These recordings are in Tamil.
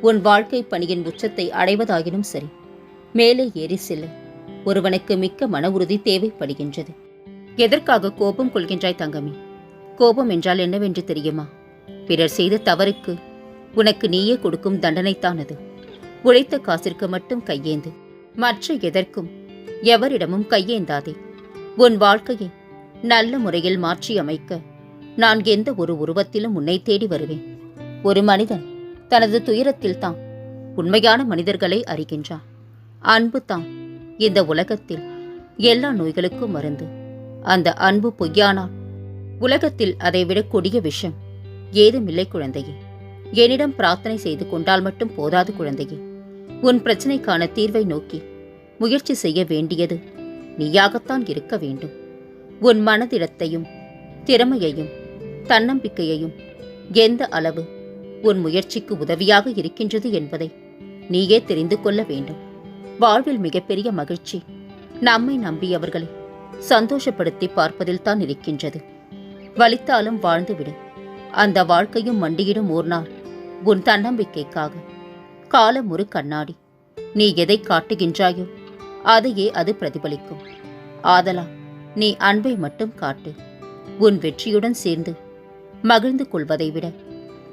உன் வாழ்க்கை பணியின் உச்சத்தை அடைவதாயினும் சரி மேலே ஏறி செல்ல. ஒருவனுக்கு மிக்க மன உறுதி தேவைப்படுகின்றது. எதற்காக கோபம் கொள்கின்றாய் தங்கமே? கோபம் என்றால் என்னவென்று தெரியுமா? பிறர் செய்த தவறுக்கு உனக்கு நீயே கொடுக்கும் தண்டனைத்தான் அது உழைத்த காசிற்கு மட்டும் கையேந்து மற்ற எதற்கும் எவரிடமும் கையேந்தாதே. உன் வாழ்க்கையை நல்ல முறையில் மாற்றி அமைக்க நான் எந்த ஒரு உருவத்திலும் உன்னை தேடி வருவேன். ஒரு மனிதன் தனது துயரத்தில் தான் உண்மையான மனிதர்களை அறிகின்றான். அன்பு தான் இந்த உலகத்தில் எல்லா நோய்களுக்கும் மருந்து. அந்த அன்பு பொய்யானால் உலகத்தில் அதை விடக்கூடிய விஷம். ஏதுமில்லை குழந்தையே. என்னிடம் பிரார்த்தனை செய்து கொண்டால் மட்டும் போதாது குழந்தையே. உன் பிரச்சனைக்கான தீர்வை நோக்கி முயற்சி செய்ய வேண்டியது நீயாகத்தான் இருக்க வேண்டும். உன் மனதிடத்தையும் திறமையையும் தன்னம்பிக்கையையும் எந்த அளவு உன் முயற்சிக்கு உதவியாக இருக்கின்றது என்பதை நீயே தெரிந்து கொள்ள வேண்டும். வாழ்வில் மிகப்பெரிய மகிழ்ச்சி. நம்மை நம்பியவர்களை சந்தோஷப்படுத்தி பார்ப்பதில் தான் இருக்கின்றது. வலித்தாலும் வாழ்ந்துவிடு. அந்த வாழ்க்கையும் மண்டியிடும் ஓர் நாள் உன் தன்னம்பிக்கைக்காக. காலம் ஒரு கண்ணாடி. நீ எதை காட்டுகின்றாயோ அதையே அது பிரதிபலிக்கும். ஆதலா நீ அன்பை மட்டும் காட்டு. உன் வெற்றியுடன் சேர்ந்து மகிழ்ந்து கொள்வதை விட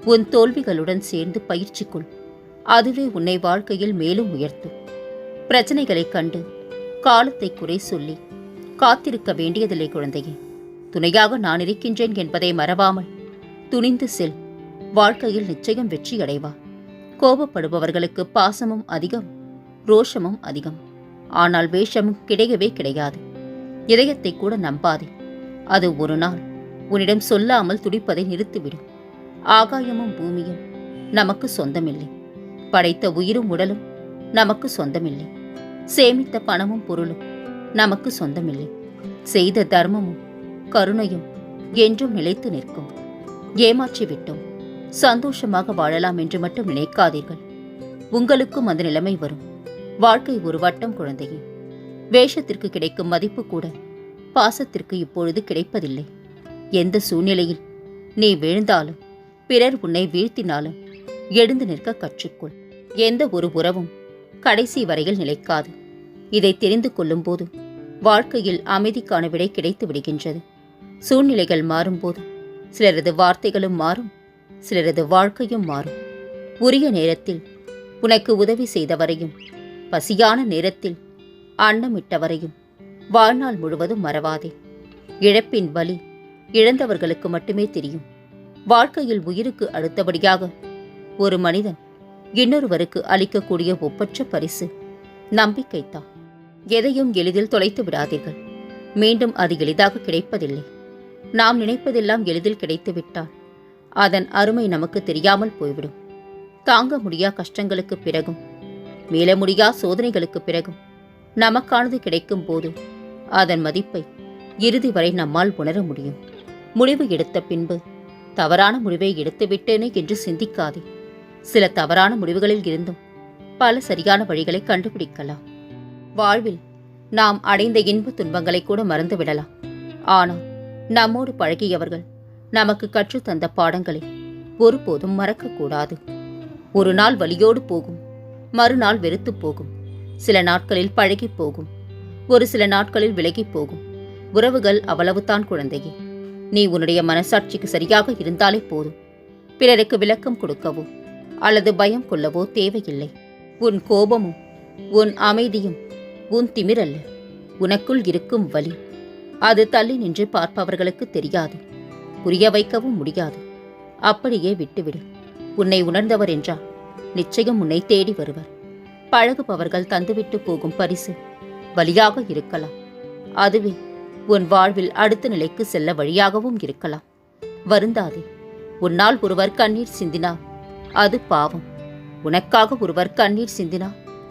உன் தோல்விகளுடன் சேர்ந்து பயிற்சி கொள் அதுவே உன்னை வாழ்க்கையில் மேலும் உயர்த்தும். பிரச்சனைகளைக் கண்டு காலத்தை குறை சொல்லி காத்திருக்க வேண்டியதில்லை குழந்தையே. துணையாக நான் இருக்கின்றேன் என்பதை மறவாமல் துணிந்து செல். வாழ்க்கையில் நிச்சயம் வெற்றி அடைவா. கோபப்படுபவர்களுக்கு பாசமும் அதிகம் ரோஷமும் அதிகம். ஆனால் வேஷமும் கிடையவே கிடையாது. இதயத்தை கூட நம்பாதே. அது ஒரு நாள் உன்னிடம் சொல்லாமல் துடிப்பதை நிறுத்திவிடும். ஆகாயமும் பூமியும் நமக்கு சொந்தமில்லை. படைத்த உயிரும் உடலும் நமக்கு சொந்தமில்லை. சேமித்த பணமும் பொருளும் நமக்கு சொந்தமில்லை. செய்த தர்மமும் கருணையும் என்றும் நிலைத்து நிற்கும். ஏமாற்றிவிட்டோம். சந்தோஷமாக வாழலாம் என்று மட்டும் நினைக்காதீர்கள். உங்களுக்கும் அந்த நிலைமை வரும். வாழ்க்கை ஒரு வட்டம் குழந்தையே. வேஷத்திற்கு கிடைக்கும் மதிப்பு கூட பாசத்திற்கு இப்பொழுது கிடைப்பதில்லை. எந்த சூழ்நிலையில் நீ விழுந்தாலும் பிறர் உன்னை வீழ்த்தினாலும் எழுந்து நிற்க கற்றுக்கொள். எந்த ஒரு உறவும் கடைசி வரையில் நிலைக்காது. இதை தெரிந்து கொள்ளும்போது வாழ்க்கையில் அமைதிக்கான விடை கிடைத்து விடுகின்றது. சூழ்நிலைகள் மாறும்போது சிலரது வார்த்தைகளும் மாறும் சிலரது வாழ்க்கையும் மாறும். உரிய நேரத்தில் உனக்கு உதவி செய்தவரையும் பசியான நேரத்தில் அன்னமிட்டவரையும் வாழ்நாள் முழுவதும் மறவாதே. இழப்பின் வலி இழந்தவர்களுக்கு மட்டுமே தெரியும். வாழ்க்கையில் உயிருக்கு அடுத்தபடியாக. ஒரு மனிதன் இன்னொருவருக்கு அளிக்கக்கூடிய ஒப்பற்ற பரிசு நம்பிக்கைத்தான் எதையும் எளிதில் தொலைத்து விடாதீர்கள். மீண்டும் அது எளிதாக கிடைப்பதில்லை. நாம் நினைப்பதெல்லாம் எளிதில் கிடைத்துவிட்டால் அதன் அருமை நமக்கு தெரியாமல் போய்விடும். தாங்க முடியா கஷ்டங்களுக்கு பிறகும் மீள முடியா சோதனைகளுக்கு பிறகும் நமக்கானது கிடைக்கும் போது அதன் மதிப்பை இறுதி வரை நம்மால் உணர முடியும். முடிவு எடுத்த பின்பு தவறான முடிவை எடுத்துவிட்டேனே என்று சிந்திக்காதே. சில தவறான முடிவுகளில் இருந்தும் பல சரியான வழிகளை கண்டுபிடிக்கலாம். வாழ்வில் நாம் அடைந்த இன்ப துன்பங்களை கூட மறந்துவிடலாம் ஆனால் நம்மோடு பழகியவர்கள் நமக்கு கற்றுத் தந்த பாடங்களை ஒருபோதும் மறக்கக்கூடாது. ஒரு நாள் வலியோடு போகும் மறுநாள் வெறுத்துப் போகும் சில நாட்களில் பழகிப் போகும் ஒரு சில நாட்களில் விலகிப் போகும். உறவுகள் அவ்வளவுதான் குழந்தையே. நீ உன்னுடைய மனசாட்சிக்கு சரியாக இருந்தாலே போதும். பிறருக்கு விளக்கம் கொடுக்கவோ அல்லது பயம் கொள்ளவோ தேவையில்லை. உன் கோபமும் உன் அமைதியும் உன் திமிரல்ல. உனக்குள் இருக்கும் வலி அது தள்ளி நின்று பார்ப்பவர்களுக்கு தெரியாது. புரிய வைக்கவும் முடியாது. அப்படியே விட்டுவிடு. உன்னை உணர்ந்தவர் என்றால் நிச்சயம் உன்னை தேடி வருவர். பழகுபவர்கள் தந்துவிட்டு போகும் பரிசு வழியாக இருக்கலாம். அதுவே உன் வாழ்வில் அடுத்த நிலைக்கு செல்ல வழியாகவும் இருக்கலாம். வருந்தாதே உன்னால் ஒருவர் கண்ணீர் சிந்தினா அது பாவம். உனக்காக ஒருவர் கண்ணீர் சிந்தினா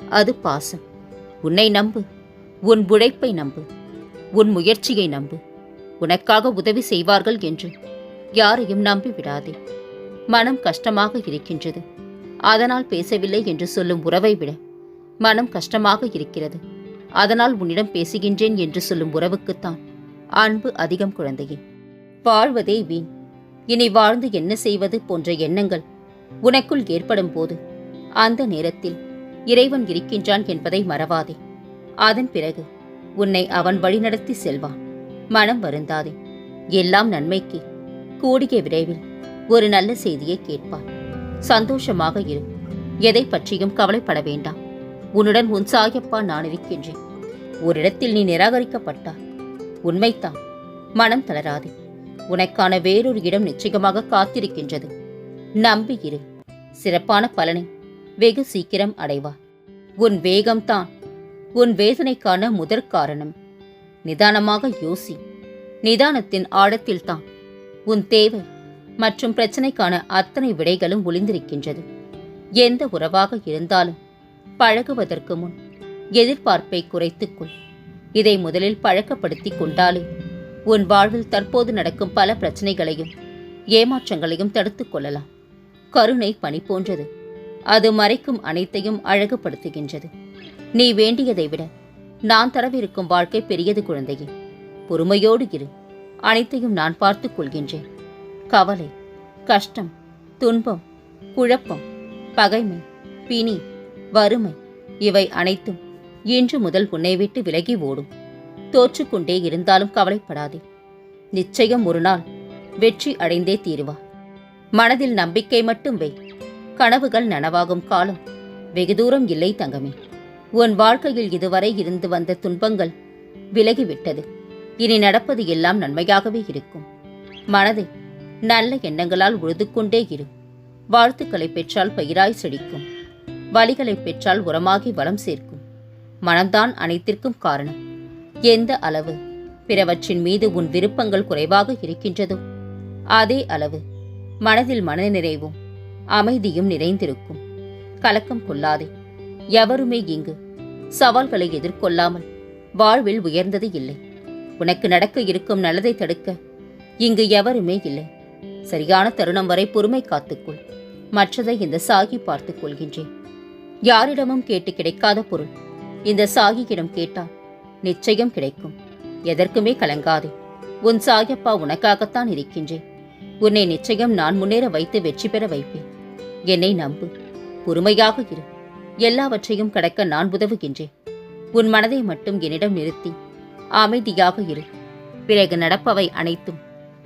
அது பாசம். உன்னை நம்பு உன் உழைப்பை நம்பு உன் முயற்சியை நம்பு. உனக்காக உதவி செய்வார்கள் என்று யாரையும் நம்பி விடாதே. மனம் கஷ்டமாக இருக்கின்றது. அதனால் பேசவில்லை என்று சொல்லும் உறவை விட மனம் கஷ்டமாக இருக்கிறது. அதனால் உன்னிடம் பேசுகின்றேன் என்று சொல்லும் உறவுக்குத்தான். அன்பு அதிகம் குழந்தையே. வாழ்வதே வீண். இனி வாழ்ந்து என்ன செய்வது போன்ற எண்ணங்கள் உனக்குள் ஏற்படும் போது அந்த நேரத்தில் இறைவன் இருக்கின்றான் என்பதை மறவாதே. அதன் பிறகு உன்னை அவன் வழிநடத்தி செல்வான். மனம் வருந்தாதே. எல்லாம் நன்மைக்கு. கூடிய விரைவில் ஒரு நல்ல செய்தியை கேட்பான். சந்தோஷமாக இரு. எதை பற்றியும் கவலைப்பட வேண்டாம். உன்னுடன் உன் சாயப்பா நான் இருக்கின்றேன். ஒரு இடத்தில் நீ நிராகரிக்கப்பட்டால் உண்மைத்தான் மனம் தளராதே. உனக்கான வேறொரு இடம் நிச்சயமாக காத்திருக்கின்றது. நம்பியிரு சிறப்பான பலனை வெகு சீக்கிரம் அடைவார் உன் வேகம்தான் உன் வேதனைக்கான முதற் காரணம். நிதானமாக யோசி. நிதானத்தின் ஆழத்தில்தான் உன் தேவை மற்றும் பிரச்சனைக்கான அத்தனை விடைகளும் ஒளிந்திருக்கின்றது. எந்த உறவாக இருந்தாலும் பழகுவதற்கு முன் எதிர்பார்ப்பை குறைத்துக்கொள் இதை முதலில் பழக்கப்படுத்திக் கொண்டாலே உன் வாழ்வில் தற்போது நடக்கும் பல பிரச்சனைகளையும் ஏமாற்றங்களையும் தடுத்துக் கொள்ளலாம். கருணை பனி போன்றது. அது மறைக்கும் அனைத்தையும் அழகுபடுத்துகின்றது. நீ வேண்டியதை விட நான் தரவிருக்கும் வாழ்க்கை பெரியது குழந்தையே. பொறுமையோடு இரு. அனைத்தையும் நான் பார்த்துக் கொள்கின்றேன். கவலை கஷ்டம் துன்பம் குழப்பம் பகைமை பிணி வறுமை. இவை அனைத்தும் இன்று முதல் உன்னை விட்டு விலகி ஓடும். தோற்றுக்கொண்டே இருந்தாலும் கவலைப்படாதே. நிச்சயம் ஒரு நாள் வெற்றி அடைந்தே தீருவா. மனதில் நம்பிக்கை மட்டும் வை. கனவுகள் நனவாகும் காலம். வெகு தூரம் இல்லை தங்கமே. உன் வாழ்க்கையில் இதுவரை இருந்து வந்த துன்பங்கள் விலகிவிட்டது. இனி நடப்பது எல்லாம் நன்மையாகவே இருக்கும். மனதை நல்ல எண்ணங்களால் உழுது கொண்டே இரு. வாழ்த்துக்களை பெற்றால் பயிராய் செழிக்கும். வலிகளை பெற்றால் உரமாகி வளம் சேர்க்கும். மனம்தான் அனைத்திற்கும் காரணம். எந்த அளவு? பிறவற்றின் மீது உன் விருப்பங்கள் குறைவாக இருக்கின்றதோ? அதே அளவு. மனதில் மனநிறைவும் அமைதியும் நிறைந்திருக்கும். கலக்கம் கொள்ளாதே. எவருமே இங்கு சவால்களை எதிர்கொள்ளாமல் வாழ்வில் உயர்ந்தது இல்லை. உனக்கு நடக்க இருக்கும் நல்லதை தடுக்க இங்கு எவருமே இல்லை. சரியான தருணம் வரை பொறுமை காத்துக்கொள். மற்றதை இந்த சாகி பார்த்துக் கொள்கின்றேன். யாரிடமும் கேட்டு கிடைக்காத பொருள். இந்த சாகியிடம் கேட்டால் நிச்சயம் கிடைக்கும். எதற்குமே கலங்காதே. உன் சாயப்பா உனக்காகத்தான் இருக்கின்றேன். உன்னை நிச்சயம் நான் முன்னேற வைத்து வெற்றி பெற வைப்பேன். என்னை நம்பு. பொறுமையாக இரு. எல்லாவற்றையும் கடக்க நான் உதவுகின்றேன். உன் மனதை மட்டும் என்னிடம் நிறுத்தி அமைதியாக இரு. பிறகு நடப்பவை அனைத்தும்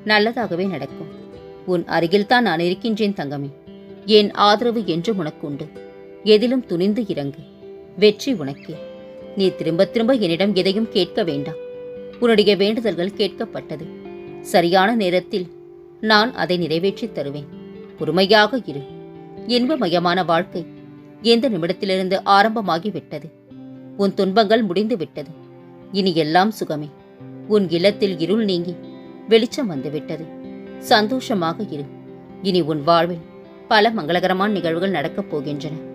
நல்லதாகவே நடக்கும். உன் அருகில்தான் நான் இருக்கின்றேன் தங்கமே. என் ஆதரவு என்றும் உனக்கு உண்டு. எதிலும் துணிந்து இறங்கு. வெற்றி உனக்கே. நீ திரும்ப திரும்ப என்னிடம் எதையும் கேட்க வேண்டாம். உன்னுடைய வேண்டுதல்கள் கேட்கப்பட்டது. சரியான நேரத்தில் நான் அதை நிறைவேற்றித் தருவேன். பொறுமையாக இரு. இன்பமயமான வாழ்க்கை எந்த நிமிடத்திலிருந்து ஆரம்பமாகி விட்டது உன் துன்பங்கள் முடிந்து விட்டது இனி எல்லாம் சுகமே. உன் இல்லத்தில் இருள் நீங்கி வெளிச்சம் வந்துவிட்டது. சந்தோஷமாக இரு. இனி உன் வாழ்வில் பல மங்களகரமான நிகழ்வுகள் நடக்கப் போகின்றன.